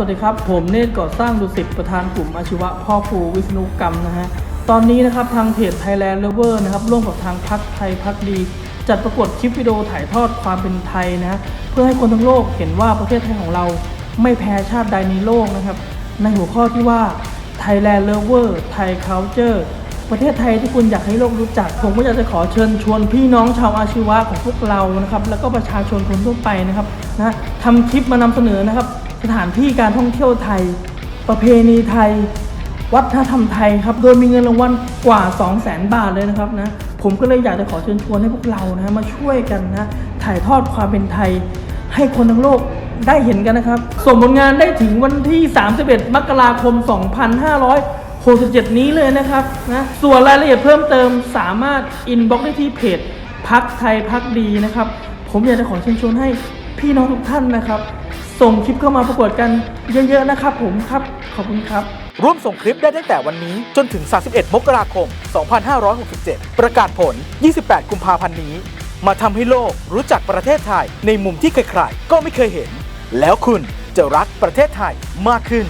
วัสดีครับ ผมเนตรก่อสร้างดุสิตประธานกลุ่มอาชีวะพ่อครูวิศนุกรรมนะฮะ ตอนนี้นะครับทางเพจ Thailand Lover นะครับร่วมกับทางพักไทยพักดี จัดประกวดคลิปวิดีโอถ่ายทอดความเป็นไทยนะฮะเพื่อให้คนทั้งโลกเห็นว่าประเทศไทยของเราไม่แพ้ชาติใดในโลกนะครับ ในหัวข้อที่ว่า Thailand Lover Thai Culture ประเทศไทยที่คุณอยากให้โลกรู้จัก ผมก็อยากจะขอเชิญชวนพี่น้องชาวอาชีวะของพวกเรานะครับแล้วก็ประชาชนคนทั่วไปนะครับนะทำคลิปมานำเสนอนะครับ สถานที่การท่องเที่ยวไทย ประเพณีไทย วัฒนธรรมไทยครับ โดยมีเงินรางวัลกว่า 2 0 0 0 0 0 บาทเลยนะครับนะ ผมก็เลยอยากจะขอเชิญชวนให้พวกเรานะมาช่วยกันนะ ถ่ายทอดความเป็นไทย ให้คนทั้งโลกได้เห็นกันนะครับ ส่งผลงานได้ถึงวันที่ 31 มกราคม 2567 นี้เลยนะครับนะ ส่วนรายละเอียดเพิ่มเติมสามารถอินบ็อกได้ที่เพจพักไทยพักดีนะครับ ผมอยากจะขอเชิญชวนให้พี่น้องทุกท่านนะครับ ส่งคลิปเข้ามาประกวดกันเยอะๆนะครับผมครับขอบคุณครับ ร่วมส่งคลิปได้ตั้งแต่วันนี้จนถึง 31 มกราคม 2567 ประกาศผล 28 กุมภาพันธ์นี้ มาทำให้โลกรู้จักประเทศไทยในมุมที่ใครๆก็ไม่เคยเห็น แล้วคุณจะรักประเทศไทยมากขึ้น